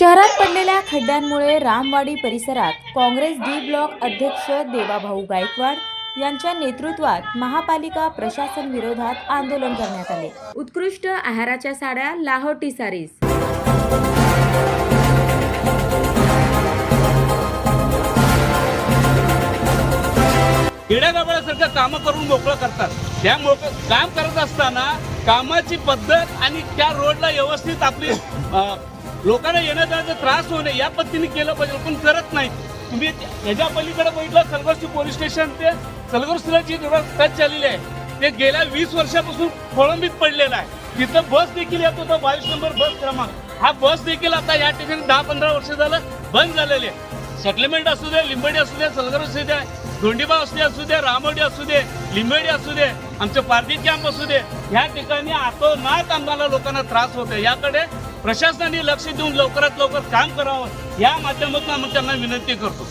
शहरात पडलेल्या खड्ड्यांमुळे रामवाडी परिसरात काँग्रेस डी ब्लॉक अध्यक्ष देवाभाऊ गायकवाड यांच्या नेतृत्वात महापालिका प्रशासन विरोधात आंदोलन करण्यात आले. उत्कृष्ट आहाराच्या साड्या लाहोटी सारीज. खेड्यागावळ्यासारखं कामं करून मोकळं करतात. त्या मोकळं काम करत असताना कामाची पद्धत आणि त्या रोडला व्यवस्थित आपली लोकांना येण्या जाण्याचा त्रास होऊ नये या पद्धतीने केलं पाहिजे. पण करत नाही तुम्ही ह्याच्या पलीकडे बघितलं सलगरची पोलीस स्टेशन ते सलगरची टच झालेली आहे ते गेल्या वीस वर्षापासून खोळंबीत पडलेलं आहे. तिथं बस देखील येत होतं बावीस नंबर बस क्रमांक. हा बस देखील आता या ठिकाणी दहा पंधरा वर्ष झालं बंद झालेले आहे. सेटलमेंट असू दे लिंबडी असू दे सलगर असू दे धोंडीबा असू दे असू दे रामोडी असू दे लिंबेडी असू दे आमचं पारधी कॅम्प असू दे ह्या ठिकाणी आतोनात आम्हाला लोकांना त्रास होतो याकडे प्रशासनाने लक्ष देऊन लवकरात लवकर काम करावं या माध्यमातून आम्ही त्यांना विनंती करतो.